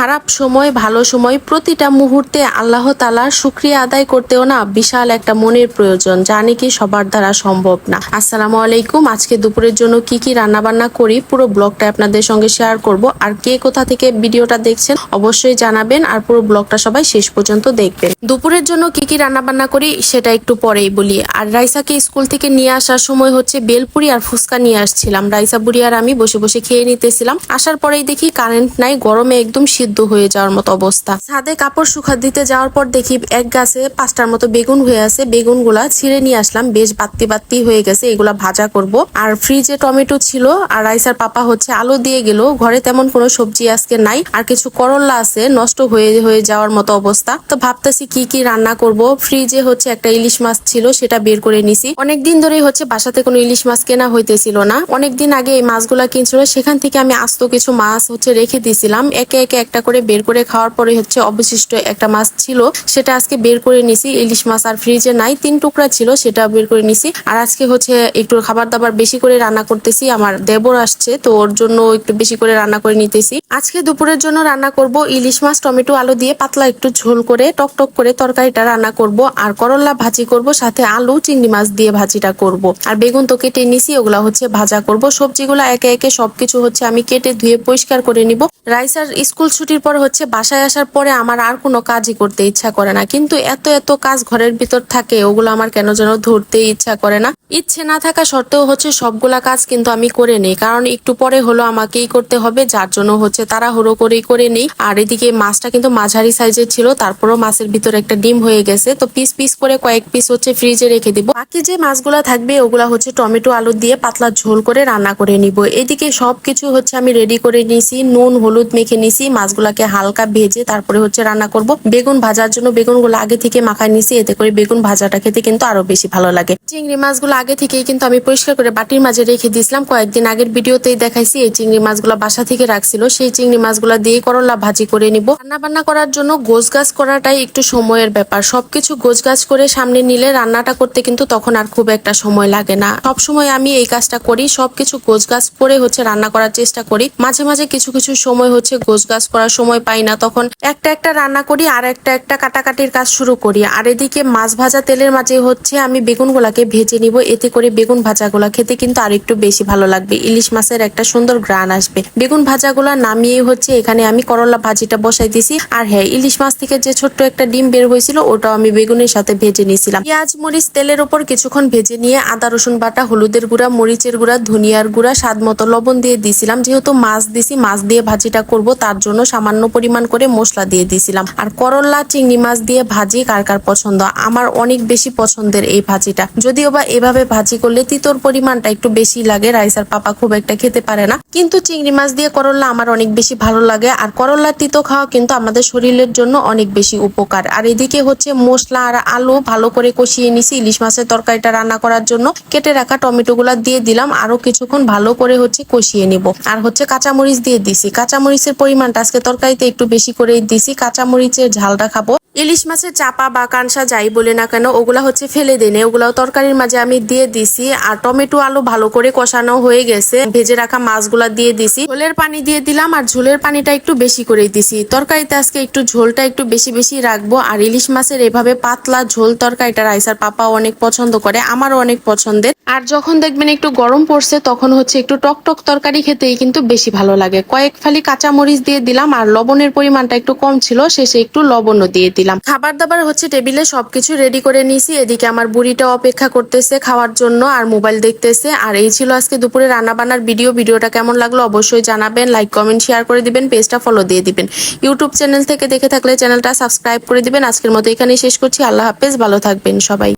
খারাপ সময়, ভালো সময় প্রতিটা মুহূর্তে আল্লাহ তালার শুক্রিয়া আদায় করতেও না বিশাল একটা মনের প্রয়োজন, যা নাকি সবার দ্বারা সম্ভব না। আসসালামু আলাইকুম। আজকে দুপুরের জন্য কি কি রান্না বান্না করি, পুরো ব্লগটা আপনাদের সঙ্গে শেয়ার করব। আর কে কোথা থেকে ভিডিওটা দেখছেন, অবশ্যই জানাবেন। আর পুরো ব্লগটা সবাই শেষ পর্যন্ত দেখবেন। দুপুরের জন্য কি কি রান্না বান্না করি, সেটা একটু পরেই বলি। আর রাইসাকে স্কুল থেকে নিয়ে আসার সময় হচ্ছে বেলপুরি আর ফুচকা নিয়ে আসছিলাম। রাইসা, বুড়ি আর আমি বসে বসে খেয়ে নিতেছিলাম। আসার পরেই দেখি কারেন্ট নাই, গরমে একদম সিদ্ধ হয়ে যাওয়ার মতো অবস্থা। ছাদে কাপড় শুকা দিতে যাওয়ার পর দেখি এক গাছে পাঁচটার মতো বেগুন হয়ে আছে। বেগুনগুলা ছিঁড়ে নিয়ে আসলাম। বেশ বাত্তি বাত্তি হয়ে গেছে, এগুলা ভাজা করব। আর ফ্রিজে টমেটো ছিল আর রাইসার পাপা হচ্ছে আলু দিয়ে গেল। ঘরে তেমন কোনো সবজি আজকে নাই। আর কিছু করল্লা আছে, নষ্ট হয়ে হয়ে যাওয়ার মতো অবস্থা। তো ভাবতেছি কি কি রান্না করব? ফ্রিজে হচ্ছে একটা ইলিশ মাছ ছিল, সেটা বের করে নিছি। অনেকদিন ধরে হচ্ছে বাসাতে কোনো ইলিশ মাছ কেনা হইতেছিল না। অনেকদিন আগে এই মাছগুলা কিনছিল, সেখান থেকে আমি আস্ত কিছু মাছ হচ্ছে রেখে দিয়েছিলাম একে একে একটা করে বের করে খাওয়ার পরে হচ্ছে অবশিষ্ট একটা মাছ ছিল, সেটা আজকে বের করে নিছি। ইলিশ মাছ আর ফ্রিজে নাই, তিন টুকরা ছিল, সেটা বের করে নিছি। আর আজকে হচ্ছে একটু খাবার দাবার বেশি করে রান্না করতেছি, আমার দেবর আসছে, তো ওর জন্য একটু বেশি করে রান্না করে নিতেছি। আজকে দুপুরের জন্য রান্না করব ইলিশ মাছ, টমেটো, আলু দিয়ে পাতলা একটু ঝোল করে, টক টক করে তরকারিটা রান্না করব। আর করলা ভাজি করব, সাথে আলু, চিংড়ি মাছ দিয়ে ভাজিটা করব। আর বেগুন তো কেটে নিছি, ওগুলা হচ্ছে ভাজা করব। সবজিগুলো একে একে সবকিছু হচ্ছে আমি কেটে ধুয়ে পরিষ্কার করে নিব। রাইসার স্কুল ছুটির পর হচ্ছে বাসায় আসার পরে আমার আর কোনো কাজই করতে ইচ্ছা করে না। কিন্তু এত এত কাজ ঘরের ভিতর থাকে, ওগুলো আমার কেন যেন ধরতে ইচ্ছা করে না। ইচ্ছে না থাকা সত্ত্বেও হচ্ছে সবগুলা কাজ কিন্তু আমি করে নেই। কারণ একটু পরে হলো আমাকেই করতে হবে, যার জন্য হচ্ছে তারা তাড়াহুড়ো করেই করে নেই। আর এদিকে মাছটা কিন্তু মাঝারি সাইজের ছিল, তারপরও মাছের ভিতরে একটা ডিম হয়ে গেছে। তো পিস পিস করে কয়েক পিস হচ্ছে ফ্রিজে রেখে দিব। বাকি যে মাছগুলা থাকবে, ওগুলা হচ্ছে টমেটো, আলু দিয়ে পাতলা ঝোল করে রান্না করে নিব। এদিকে সবকিছু হচ্ছে আমি রেডি করে নিছি, নুন, হলুদ মেখে নিছি মাছগুলাকে হালকা ভেজে তারপরে হচ্ছে রান্না করব। বেগুন ভাজার জন্য বেগুনগুলো আগে থেকে মাখায় নিছি, এতে করে বেগুন ভাজাটা খেতে কিন্তু আরও বেশি ভালো লাগে। চিংড়ি মাছগুলো আগে থেকেই কিন্তু আমি পরিষ্কার করে বাটির মাঝে রেখে দিয়েছিলাম। কয়েকদিন আগের ভিডিওতেই দেখাইছি, এই চিংড়ি মাছগুলো বাসা থেকে রাখছিল। সেই চিংড়ি মাছগুলো দিয়ে করলা ভাজি করে নিব। রান্না বান্না করার জন্য গোছ গাছ করাটাই একটু সময়ের ব্যাপার। সবকিছু গোছ গাছ করে সামনে নিলে রান্নাটা করতে কিন্তু তখন আর খুব একটা সময় লাগে না। সব সময় আমি এই কাজটা করি, সবকিছু গোছ গাছ করে হচ্ছে রান্না করার চেষ্টা করি। মাঝে মাঝে কিছু কিছু সময় হচ্ছে গোছ গাছ করার সময় পাই না। তখন একটা একটা রান্না করি, আর একটা একটা কাটাকাটির কাজ শুরু করি। আর এদিকে মাছ ভাজা তেলের মাঝে হচ্ছে আমি বেগুনগুলাকে ভেজে নিব। এতে করে বেগুন ভাজাগুলা খেতে কিন্তু আর একটু বেশি ভালো লাগবে। ইলিশ মাছের একটা সুন্দর গ্রান আসবে। বেগুন ভাজাগুলা নামিয়ে হচ্ছে এখানে আমি করলা ভাজিটা বসাই দিছি। আর হ্যাঁ ইলিশ মাছ থেকে যে ছোট্ট একটা ডিম বের হয়েছিল, ওটাও আমি বেগুনের সাথে ভেজে নিয়েছিলাম পেঁয়াজ, মরিচ তেলের উপর কিছুক্ষণ ভেজে নিয়ে আদা, রসুন বাটা, হলুদের গুঁড়া, মরিচের গুঁড়া, ধনিয়ার গুঁড়া, স্বাদ মতো লবণ দিয়ে দিছিলাম। যেহেতু মাছ দিছি, মাছ দিয়ে ভাজিটা করব, তার জন্য সামান্য পরিমাণ করে মশলা দিয়ে দিছিলাম আর করলা, চিংড়ি মাছ দিয়ে ভাজি কার কার পছন্দ? আমার অনেক বেশি পছন্দের এই ভাজিটা। যদিও বা এভাবে ভাজি করলে তিতর পরিমাণটা একটু বেশি লাগে রাইসার পাপা খুব একটা খেতে পারে না। কিন্তু চিংড়ি মাছ দিয়ে করলা আমার অনেক বেশি ভালো লাগে, আর করলার তিতো খাওয়া কিন্তু আমাদের শরীরের জন্য অনেক বেশি উপকার। আর এদিকে হচ্ছে মশলা আর আলু ভালো করে কষিয়ে নিছি ইলিশ মাছের তরকারিটা রান্না করার জন্য। কেটে রাখা টমেটো গুলা দিয়ে দিলাম, আরও কিছুক্ষণ ভালো করে হচ্ছে কষিয়ে নিব। আর হচ্ছে কাঁচামরিচ দিয়ে দিছি। কাঁচামরিচের পরিমাণটা আজকে তরকারিতে একটু বেশি করে দিছি। কাঁচামরিচের ঝালটা খাব। ইলিশ মাছের চাপা বা কানসা যাই বলে না কেন, ওগুলা হচ্ছে ফেলে দেনে। ওগুলাও তরকারির মাঝে আমি দিয়ে দিছি আর টমেটো আলু ভালো করে কষানো হয়ে গেছে। ভেজে রাখা মাছগুলা দিয়ে দিছি। ঝোলের পানি দিয়ে দিলাম আর ঝোলের পানিটা একটু বেশি করে দিছি। তরকারিতে আজকে একটু ঝোলটা একটু বেশি বেশি রাখব। আর ইলিশ মাছের এভাবে পাতলা ঝোল তরকারিটা রাইসার পাপা অনেক পছন্দ করে, আমারও অনেক পছন্দের। আর যখন দেখবেন একটু গরম পড়ছে, তখন হচ্ছে একটু টক টক তরকারি খেতেই কিন্তু বেশি ভালো লাগে। কয়েক ফালি কাঁচা মরিচ দিয়ে দিলাম আর লবণের পরিমাণটা একটু কম ছিল, শেষে একটু লবণও দিয়ে দিলাম। খাবার দাবার হচ্ছে টেবিলে সবকিছু রেডি করে নিয়েছি। এদিকে আমার বুড়িটা অপেক্ষা করতেছে খাওয়ার জন্য আর মোবাইল দেখতেছে। আর এই ছিল আজকে দুপুরে রান্না বান্নার ভিডিও ভিডিওটা কেমন লাগল অবশ্যই জানাবেন। লাইক কমেন্ট শেয়ার করে দিবেন পেজটা ফলো দিয়ে দিবেন। ইউটিউব চ্যানেল থেকে দেখে থাকলে চ্যানেলটা সাবস্ক্রাইব করে দিবেন। আজকের মতো এখানেই শেষ করছি। আল্লাহ হাফেজ, ভালো থাকবেন সবাই।